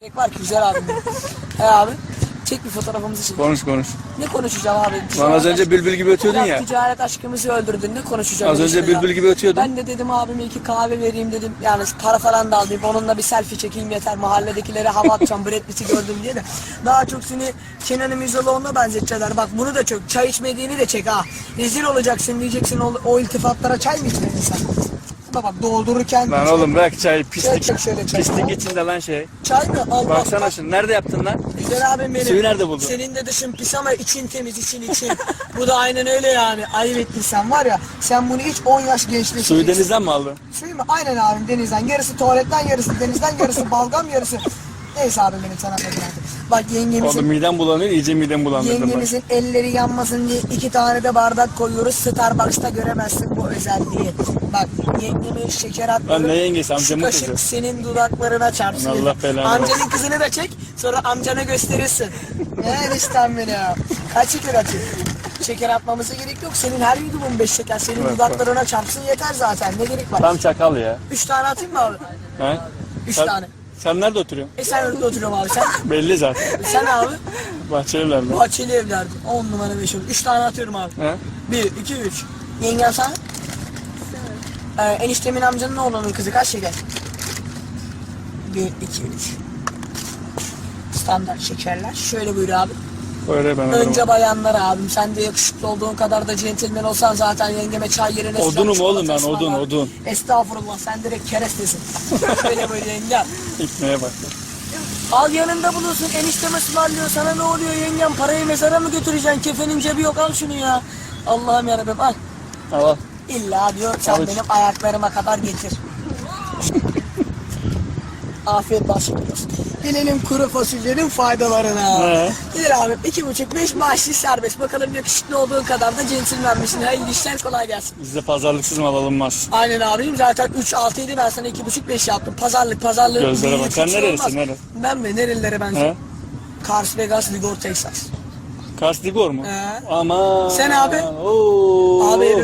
Gerek var ki güzel abim. benim. He abi. Çek bir fotoğrafımızı çek. Konuş konuş. Ne konuşacağım abi? Lan az önce bülbül gibi ötüyordun ya. Ticaret aşkımızı öldürdün. Ne konuşacağım? Az önce bülbül gibi ötüyordun. Ben de dedim abime iki kahve vereyim dedim. Yani para falan da alayım. Onunla bir selfie çekeyim yeter. Mahalledekilere hava atacağım. Brad Pitt'i gördüm diye de. Daha çok seni Kenan İmirzalıoğlu'na benzetecekler. Bak bunu da çok. Çay içmediğini de çek ha. Rezil olacaksın diyeceksin. O, o iltifatlara çay mı içmedin sen? Bak bak doldururken. Lan oğlum bırak çay pislik. çek şöyle çay. Pislik içinde lan şey. Çay mı? Allah Baksana şunu. Nerede yaptın lan? Güzel abim benim. Suyu nerede buldun? Senin de dışın pis ama için temiz için için. Bu da aynen öyle yani. Ayıp ettin sen var ya. Sen bunu iç 10 yaş gençleşeceksin. Suyu denizden mi aldın? Suyu mu? Aynen abim denizden. Yarısı tuvaletten yarısı denizden yarısı balgam yarısı. Neyse abim benim sana artık. Bak Oğlum yengemizin midem bulanıyor. iyice midem bulandırdın bak. Yengemizin elleri yanmasın diye iki tane de bardak koyuyoruz. Starbucks'ta göremezsin bu özelliği. Bak yengeme şeker atmıyorum. Lan ne yengesi, Şu amcamın kaşık kızı. senin dudaklarına çarpsın. Allah belanı Amcanın kızını da çek. Sonra amcana gösterirsin. ne eniştem beni ya. Kaç şeker atayım? Şeker atmamıza gerek yok. Senin her yudumun beş şeker. Senin Evet, dudaklarına çarpsın yeter zaten. Ne gerek var? Tam çakal ya. Üç tane atayım mı abi? He? Üç Sen- tane. Sen nerede oturuyorsun? E sen önünde oturuyorum abi sen. Belli zaten. sen abi. Bahçeliler'de. Bahçeli evlerdi. 10 numara 5 oldu. 3 tane atıyorum abi. He? 1, 2, 3. Yengen sen? Ee, eniştemin amcanın oğlunun kızı kaç şeker? 1, 2, 3. Standart şekerler. Şöyle buyur abi. Öyle ben. Önce bayanlar abim. Sen de yakışıklı olduğun kadar da centilmen olsan zaten yengeme çay yerine Odunum oğlum ben, odun, ısmarlar. odun. Estağfurullah sen direkt kerestesin. Şöyle buyur yengem. İkneye bak. Al yanında bulunsun eniştem ısmarlıyor sana ne oluyor yengem parayı mezara mı götüreceksin kefenin cebi yok al şunu ya. Allah'ım yarabbim al. Al al. İlla diyor sen Al iç. benim ayaklarıma kadar getir. Afiyet olsun. Gelelim kuru fasulyenin faydalarına. Ne? Gelir abi iki buçuk beş maaşlı serbest. Bakalım yakışıklı olduğun kadar da centilmen misin? Hayırlı işler kolay gelsin. Bizde pazarlıksız mal alınmaz. Aynen abim zaten 3 6 idi ben sana iki buçuk beş yaptım. Pazarlık pazarlık. Gözlere bak. Sen nerelisin, nere? Ben mi? Nerelilere ben? Kars, Vegas, Ligor, Texas. Kars Digor mu? He. Ama. Sen abi? Oo.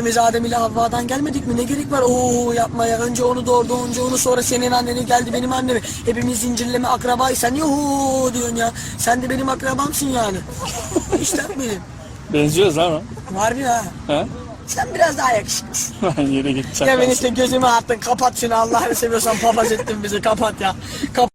Hepimiz Adem ile Havva'dan gelmedik mi? Ne gerek var? Oo yapma ya. Önce onu doğurdu, önce onu sonra senin anneni geldi benim annemi. Hepimiz zincirleme akrabaysan yuhu diyorsun ya. Sen de benim akrabamsın yani. işte benim. Benziyoruz lan o. Var bir ha. He? Sen biraz daha yakışıklısın. Lan yere git Ya ben işte gözümü attın. Kapat şunu Allah'ını seviyorsan papaz ettin bizi. Kapat ya. Kapat.